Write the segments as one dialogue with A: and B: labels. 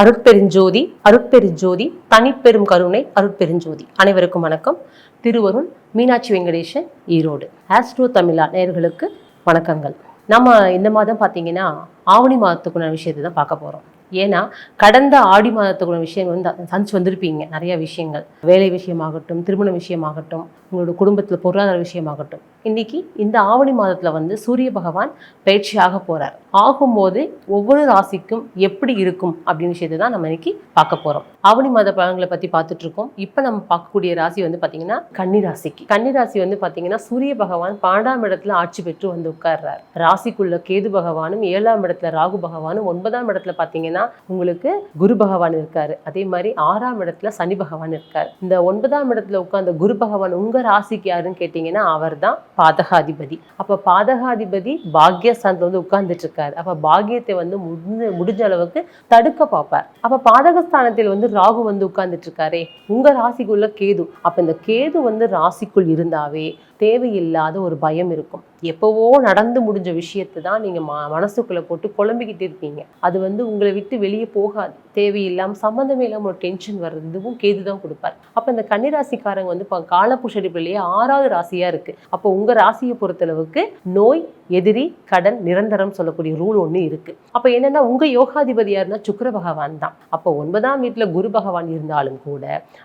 A: அருட்பெருஞ்சோதி அருட்பெருஞ்சோதி தனிப்பெரும் கருணை அருட்பெருஞ்சோதி. அனைவருக்கும் வணக்கம். திருவருள் மீனாட்சி வெங்கடேசன் ஈரோடு. ஆஸ்ட்ரோ தமிழா நேர்களுக்கு வணக்கங்கள். நம்ம இந்த மாதம் பார்த்தீங்கன்னா ஆவணி மாதத்துக்குள்ள விஷயத்தை தான் பார்க்க போகிறோம் ஏன்னா கடந்த ஆடி மாதத்துக்குள்ள விஷயங்கள் வந்து சந்திச்சு வந்திருப்பீங்க. நிறைய விஷயங்கள். வேலை விஷயமாகட்டும் திருமண விஷயமாகட்டும் உங்களோட குடும்பத்தில் பொருளாதார விஷயமாகட்டும். இன்னைக்கு இந்த ஆவணி மாதத்தில் வந்து சூரிய பகவான் பயிற்சியாக போகிறார் ஆகும்போது ஒவ்வொரு ராசிக்கும் எப்படி இருக்கும் அப்படின்னு விஷயத்தை தான் நம்ம இன்னைக்கு பார்க்க போகிறோம் ஆவணி மாத பலன்களை பற்றி பார்த்துட்டு இருக்கோம். இப்போ நம்ம பார்க்கக்கூடிய ராசி வந்து பார்த்தீங்கன்னா கன்னி ராசிக்கு கன்னி ராசி வந்து பார்த்தீங்கன்னா சூரிய பகவான் பன்னெண்டாம் இடத்துல ஆட்சி பெற்று வந்து உட்கார்றார். ராசிக்குள்ள கேது பகவானும் ஏழாம் இடத்துல ராகு பகவானும் ஒன்பதாம் இடத்துல பார்த்தீங்கன்னா உங்களுக்கு குரு பகவான் இருக்காரு. அதே மாதிரி ஆறாம் இடத்துல சனி பகவான் இருக்கார். இந்த ஒன்பதாம் இடத்துல உட்கார்ந்த குரு பகவான் உங்கள் ராசிக்கு யாருன்னு கேட்டீங்கன்னா அவர் தான் பாதகாதிபதி. அப்ப பாதகாதிபதி பாக்யஸ்தானத்தில் வந்து உட்கார்ந்துட்டு இருக்காரு. அப்ப பாக்கியத்தை வந்து முடிஞ்ச முடிஞ்ச அளவுக்கு தடுக்க பார்ப்பார். அப்ப பாதகஸ்தானத்தில் வந்து ராகு வந்து உட்கார்ந்துட்டு இருக்காரே உங்க ராசிக்குள்ள கேது. அப்ப இந்த கேது வந்து ராசிக்குள் இருந்தாவே தேவையில்லாத ஒரு பயம் இருக்கும். எப்போவோ நடந்து முடிஞ்ச விஷயத்தை தான் நீங்கள் ம மனசுக்குள்ளே போட்டு குழம்பிக்கிட்டு இருப்பீங்க அது வந்து உங்களை விட்டு வெளியே போகாது. தேவையில்லாமல் சம்மந்தமே இல்லாமல் ஒரு டென்ஷன் வர்றதுவும் கேது தான் கொடுப்பார். அப்போ இந்த கன்னிராசிக்காரங்க வந்து இப்போ காலப்புஷரிப்பிலேயே ஆறாவது ராசியாக இருக்குது அப்போ உங்கள் ராசியை பொறுத்தளவுக்கு நோய் எதிரி கடன் நிரந்தரம் சொல்லக்கூடிய ரூல் ஒன்று இருக்குது அப்போ என்னென்னா உங்கள் யோகாதிபதியாக இருந்தால் சுக்கர பகவான் தான். அப்போ ஒன்பதாம் வீட்டில் குரு பகவான் இருந்தாலும் கூட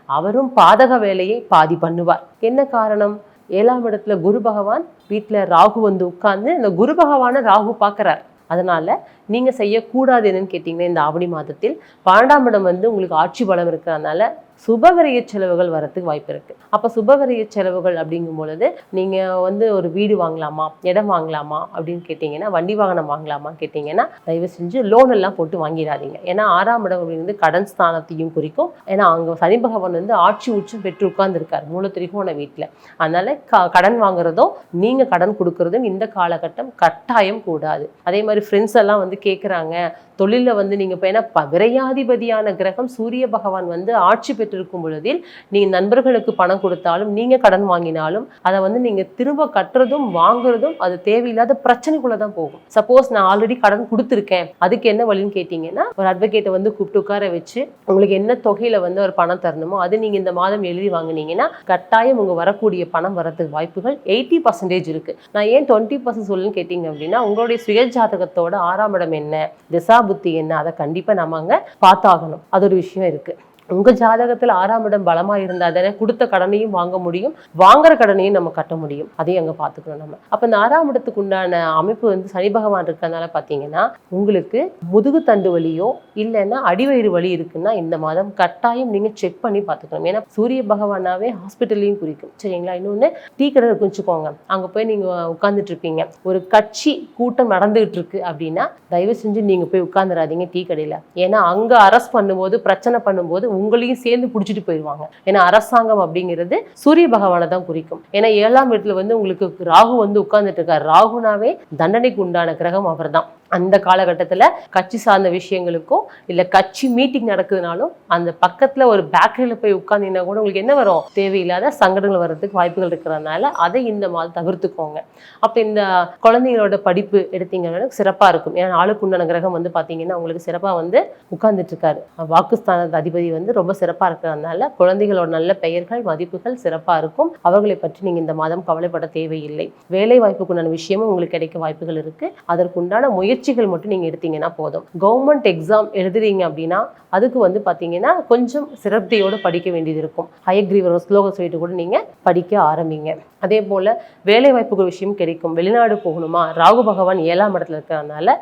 A: அவரும் பாதக வேலையை பாதி பண்ணுவார். என்ன காரணம்? ஏழாம் இடத்துல குரு பகவான் வீட்டில் ராகு வந்து உட்கார்ந்து இந்த குரு பகவானை ராகு பார்க்குறார். அதனால் நீங்கள் செய்யக்கூடாது என்னன்னு கேட்டிங்கன்னா இந்த ஆவணி மாதத்தில் பன்னெண்டாம் இடம் வந்து உங்களுக்கு ஆட்சி பலம் இருக்கிறதுனால சுபகரிய செலவுகள் வரத்துக்கு வாய்ப்பு இருக்குது அப்போ சுபகரிய செலவுகள் அப்படிங்கும் பொழுது நீங்கள் வந்து ஒரு வீடு வாங்கலாமா? இடம் வாங்கலாமா? அப்படின்னு கேட்டிங்கன்னா வண்டி வாகனம் வாங்கலாமா கேட்டிங்கன்னா தயவு செஞ்சு லோன் எல்லாம் போட்டு வாங்கிடாதீங்க. ஏன்னா ஆறாம் இடம் அப்படிங்கிறது கடன் ஸ்தானத்தையும் குறிக்கும். ஏன்னா அங்கே சனி பகவான் வந்து ஆட்சி உச்சம் பெற்று உட்கார்ந்துருக்கார் மூல திரிகோண வீட்டில். அதனால் க கடன் வாங்குறதும் நீங்கள் கடன் கொடுக்கறதும் இந்த காலகட்டம் கட்டாயம் கூடாது. அதே மாதிரி ஃப்ரெண்ட்ஸ் எல்லாம் வந்து கேட்குறாங்க தொழிலில் வந்து நீங்கள் இப்போ ஏன்னா ப- விரையாதிபதியான கிரகம் சூரிய பகவான் வந்து ஆட்சி பெற்றிருக்கும் பொழுதில் நீங்கள் நண்பர்களுக்கு பணம் கொடுத்தாலும் நீங்கள் கடன் வாங்கினாலும் அதை வந்து நீங்கள் திரும்ப கட்டுறதும் வாங்குறதும் அது தேவையில்லாத பிரச்சனைக்குள்ளே தான் போகும். சப்போஸ் நான் ஆல்ரெடி கடன் கொடுத்துருக்கேன். அதுக்கு என்ன வழின்னு கேட்டிங்கன்னா ஒரு அட்வொகேட்டை வந்து கூப்பிட்டு உட்கார வச்சு உங்களுக்கு என்ன தொகையில் வந்து ஒரு பணம் தரணுமோ அது நீங்கள் இந்த மாதம் எழுதி வாங்குனீங்கன்னா கட்டாயம் உங்கள் வரக்கூடிய பணம் வரதுக்கு வாய்ப்புகள் எயிட்டி பர்சன்டேஜ் இருக்குது நான் ஏன் டுவெண்ட்டி பர்சன்ட் சொல்லுன்னு கேட்டிங்க அப்படின்னா உங்களுடைய சுய ஜாதகத்தோட ஆறாம் இடம் என்ன திசா புத்தி என்ன அதை கண்டிப்பாக நம்ம அங்கே பார்த்தாகணும். அது ஒரு விஷயம் இருக்குது உங்க ஜாதகத்தில் ஆறாம் இடம் பலமா இருந்தா தானே கொடுத்த கடனையும் வாங்க முடியும் வாங்குற கடனையும் நம்ம கட்ட முடியும். அதையும் அங்க பாத்துக்கணும் நம்ம. அப்ப இந்த ஆறாம் இடத்துக்கு உண்டான அமைப்பு வந்து சனி பகவான் இருக்கிறதுனால பாத்தீங்கன்னா உங்களுக்கு முதுகு தண்டு வலியோ இல்லைன்னா அடிவயிறு வலி இருக்குன்னா இந்த மாதம் கட்டாயம் நீங்க செக் பண்ணி பார்த்துக்கணும் ஏன்னா சூரிய பகவானாவே ஹாஸ்பிட்டல்லையும் குறிக்கும். சரிங்களா? இன்னொன்னு டீ கடை இருக்குன்னு அங்க போய் நீங்க உட்கார்ந்துட்டு இருப்பீங்க. ஒரு கட்சி கூட்டம் நடந்துகிட்டு இருக்கு அப்படின்னா தயவு செஞ்சு நீங்க போய் உட்காந்துடாதீங்க டீ கடையில. ஏன்னா அங்க அரெஸ்ட் பண்ணும்போது பிரச்சனை பண்ணும்போது உங்களையும் சேர்ந்து பிடிச்சிட்டு போயிடுவாங்க. ஏன்னா அரசாங்கம் அப்படிங்கிறது சூரிய பகவானை தான் குறிக்கும். ஏன்னா ஏழாம் வீட்டுல வந்து உங்களுக்கு ராகு வந்து உட்கார்ந்துட்டு இருக்கார். ராகுனாவே தண்டனைக்கு உண்டான கிரகம் அவர்தான். அந்த காலகட்டத்தில் கட்சி சார்ந்த விஷயங்களுக்கும் இல்லை கட்சி மீட்டிங் நடக்குதுனாலும் அந்த பக்கத்தில் ஒரு பேக்கரியில் போய் உட்காந்திங்கன்னா கூட உங்களுக்கு என்ன வரும்? தேவையில்லாத சங்கடங்கள் வர்றதுக்கு வாய்ப்புகள் இருக்கிறதுனால அதை இந்த மாதம் தவிர்த்துக்கோங்க. அப்போ இந்த குழந்தைங்களோட படிப்பு எடுத்தீங்கன்னா சிறப்பாக இருக்கும். ஏன்னா ஆளுக்கு உண்டான கிரகம் வந்து பார்த்தீங்கன்னா உங்களுக்கு சிறப்பாக வந்து உட்கார்ந்துட்டு இருக்காரு வாக்குஸ்தான அதிபதி வந்து ரொம்ப சிறப்பாக இருக்கிறதுனால குழந்தைகளோட நல்ல பெயர்கள் மதிப்புகள் சிறப்பாக இருக்கும். அவர்களை பற்றி நீங்கள் இந்த மாதம் கவலைப்பட தேவையில்லை. வேலை வாய்ப்புக்குண்டான விஷயமும் உங்களுக்கு கிடைக்க வாய்ப்புகள் இருக்குது அதற்குண்டான முயற்சி பயிற்சிகள் மட்டும் நீங்கள் எடுத்தீங்கன்னா போதும். கவர்மெண்ட் எக்ஸாம் எழுதுறீங்க அப்படின்னா அதுக்கு வந்து பார்த்தீங்கன்னா கொஞ்சம் சிரத்தையோடு படிக்க வேண்டியது இருக்கும். ஹயக்ரீவர் ஸ்லோகம் சொல்லிட்டு கூட நீங்கள் படிக்க ஆரம்பிங்க. அதே போல் வேலை வாய்ப்புகள் விஷயம் கிடைக்கும். வெளிநாடு போகணுமா? ராகு பகவான் ஏழாம் இடத்துல இருக்கிறதுனால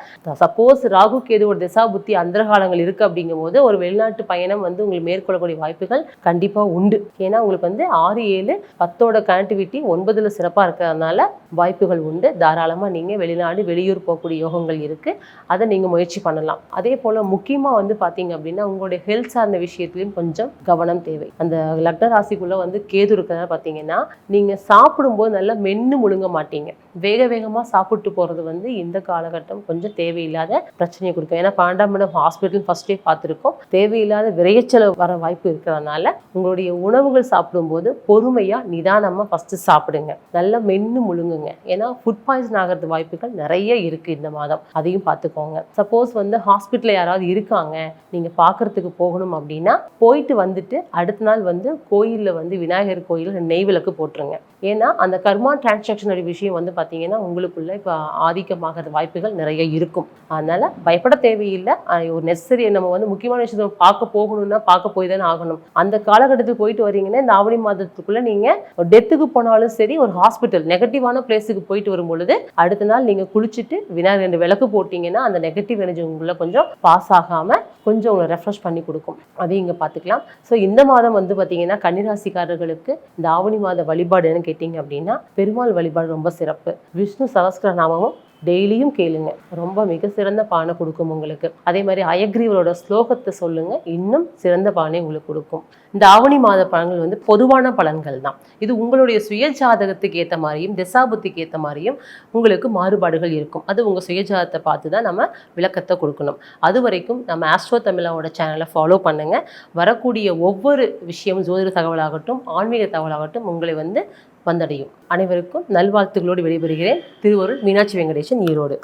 A: சப்போஸ் ராகு கேதுவோட திசா புத்தி அந்தரகாலங்கள் இருக்கு அப்படிங்கும்போது ஒரு வெளிநாட்டு பயணம் வந்து உங்களுக்கு மேற்கொள்ளக்கூடிய வாய்ப்புகள் கண்டிப்பாக உண்டு. ஏன்னா உங்களுக்கு வந்து ஆறு ஏழு பத்தோட கனெக்டிவிட்டி ஒன்பதில் சிறப்பாக இருக்கிறதுனால வாய்ப்புகள் உண்டு. தாராளமாக நீங்கள் வெளிநாடு வெளியூர் போகக்கூடிய யோகங்கள் இருக்கு. அதை நீங்கள் முயற்சி பண்ணலாம். அதே போல் முக்கியமாக வந்து பார்த்தீங்க அப்படின்னா உங்களுடைய ஹெல்த் சார்ந்த விஷயத்துலையும் கொஞ்சம் கவனம் தேவை. அந்த லக்ன ராசிக்குள்ளே வந்து கேது இருக்கிறதா பார்த்தீங்கன்னா நீங்கள் சாப்பிடும்போது நல்லா மென்னு முழுங்க மாட்டீங்க. வேக வேகமாக சாப்பிட்டு போகிறது வந்து இந்த காலகட்டம் கொஞ்சம் தேவையில்லாத பிரச்சனையை கொடுக்கும். ஏன்னா பாண்டாமடம் ஹாஸ்பிட்டல் ஃபஸ்ட்டே பார்த்துருக்கோம். தேவையில்லாத விரையச்செலவு வர வாய்ப்பு இருக்கிறதுனால உங்களுடைய உணவுகள் சாப்பிடும்போது பொறுமையாக நிதானமாக ஃபஸ்ட்டு சாப்பிடுங்க. நல்லா மென்று முழுங்குங்க. ஏன்னா ஃபுட் பாய்சன் ஆகிறது வாய்ப்புகள் நிறைய இருக்குது இந்த மாதம். அதையும் பார்த்துக்கோங்க. சப்போஸ் வந்து ஹாஸ்பிட்டலில் யாராவது இருக்காங்க. நீங்கள் பார்க்குறதுக்கு போகணும் அப்படின்னா போயிட்டு வந்துட்டு அடுத்த நாள் வந்து கோயிலில் வந்து விநாயகர் கோயிலில் நெய் விளக்கு போட்டுருங்க. ஏன்னா அந்த கர்மா டிரான்சாக்ஷனரி விஷயம் வந்து பார்த்தீங்கன்னா உங்களுக்குள்ள இப்போ ஆதிக்கமாகிற வாய்ப்புகள் நிறைய இருக்கும். அதனால பயப்பட தேவையில்லை. ஒரு நெசசரி நம்ம வந்து முக்கியமான விஷயத்தை பார்க்க போகணும்னா பார்க்க போய் தானே ஆகணும். அந்த காலகட்டத்துக்கு போயிட்டு வரீங்கன்னா இந்த ஆவணி மாதத்துக்குள்ள நீங்க டெத்துக்கு போனாலும் சரி ஒரு ஹாஸ்பிட்டல் நெகட்டிவான பிளேஸுக்கு போயிட்டு வரும் பொழுது அடுத்த நாள் நீங்க குளிச்சுட்டு விநாயகர் ரெண்டு விளக்கு போட்டீங்கன்னா அந்த நெகட்டிவ் எனர்ஜி உங்களை கொஞ்சம் பாஸ் ஆகாம கொஞ்சம் உங்களை ரெஃப்ரெஷ் பண்ணி கொடுக்கும். அதையும் இங்கே பார்த்துக்கலாம் ஸோ இந்த மாதம் வந்து பார்த்தீங்கன்னா கன்னிராசிக்காரர்களுக்கு இந்த ஆவணி மாத வழிபாடு என்னன்னு கேட்டிங்க அப்படின்னா பெருமாள் வழிபாடு ரொம்ப சிறப்பு. விஷ்ணு சகஸ்கர நாமமும் டெய்லியும் கேளுங்க. ரொம்ப மிக சிறந்த பானை கொடுக்கும் உங்களுக்கு. அதே மாதிரி அயக்ரீவரோட ஸ்லோகத்தை சொல்லுங்க. இன்னும் சிறந்த பானை உங்களுக்கு கொடுக்கும். இந்த ஆவணி மாத பலன்கள் வந்து பொதுவான பலன்கள் தான். இது உங்களுடைய சுய ஜாதகத்துக்கு ஏற்ற மாதிரியும் திசாபுத்திக்கு ஏற்ற மாதிரியும் உங்களுக்கு மாறுபாடுகள் இருக்கும். அது உங்கள் சுயஜாதத்தை பார்த்து தான் நம்ம விளக்கத்தை கொடுக்கணும். அது வரைக்கும் நம்ம ஆஸ்ட்ரோ தமிழாவோட சேனலை ஃபாலோ பண்ணுங்க. வரக்கூடிய ஒவ்வொரு விஷயமும் ஜோதிட தகவலாகட்டும் ஆன்மீக தகவலாகட்டும் உங்களை வந்து வந்தடையும். அனைவருக்கும் நல்வாழ்த்துக்களோடு விடைபெறுகிறேன். திருவருள் மீனாட்சி வெங்கடேசன் ஈரோடு.